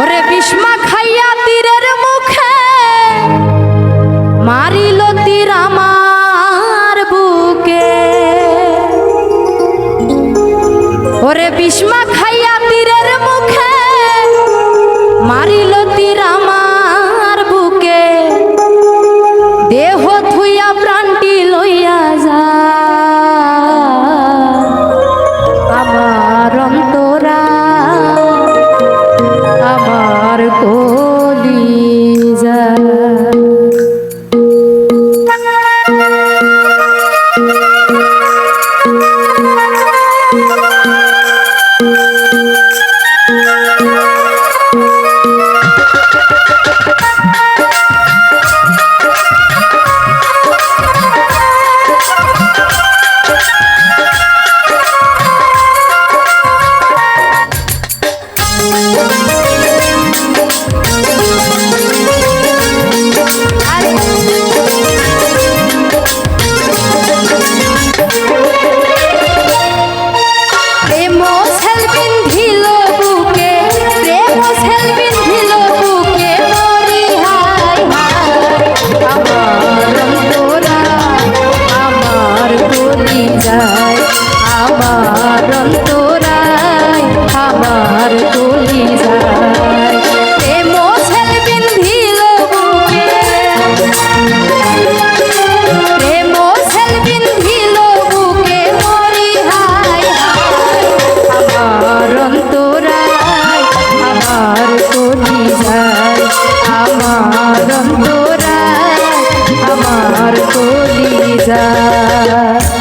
ওরে বিষ্মা খাইয়া তীরের মুখে মারিল তীর আমার বুকে। ওরে বিষ্মা খাইয়া তীরের মুখে মারিল তীর আমার Yeah.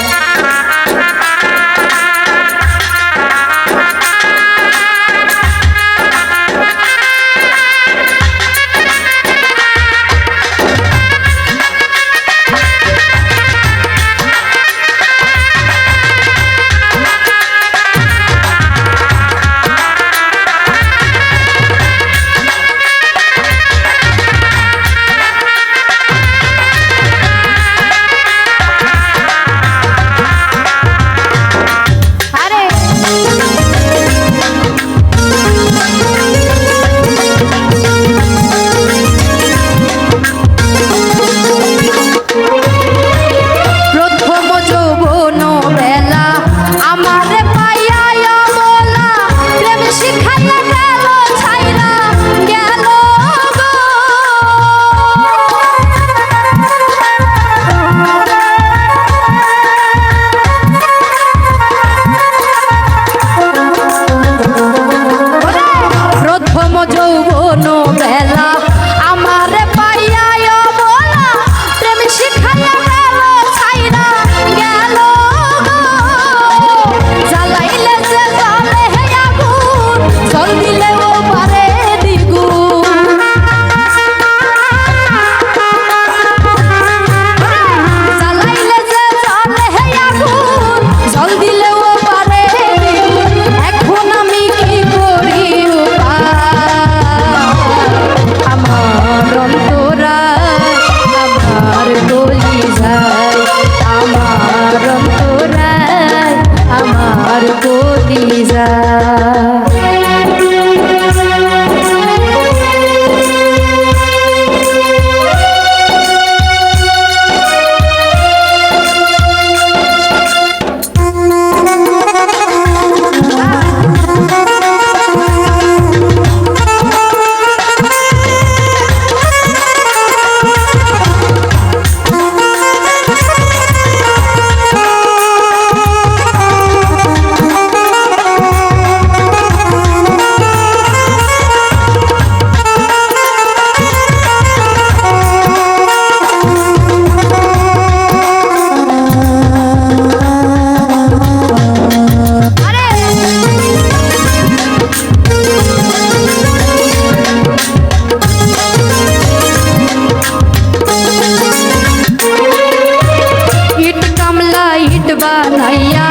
বাঁধাইয়া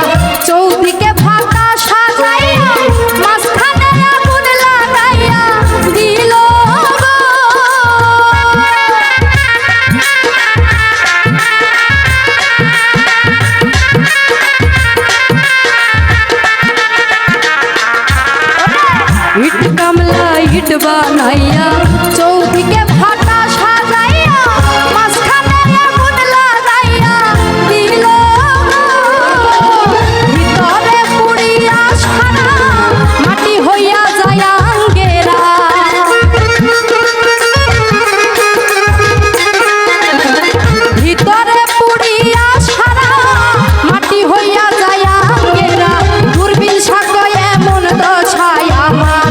চৌদিক Mama.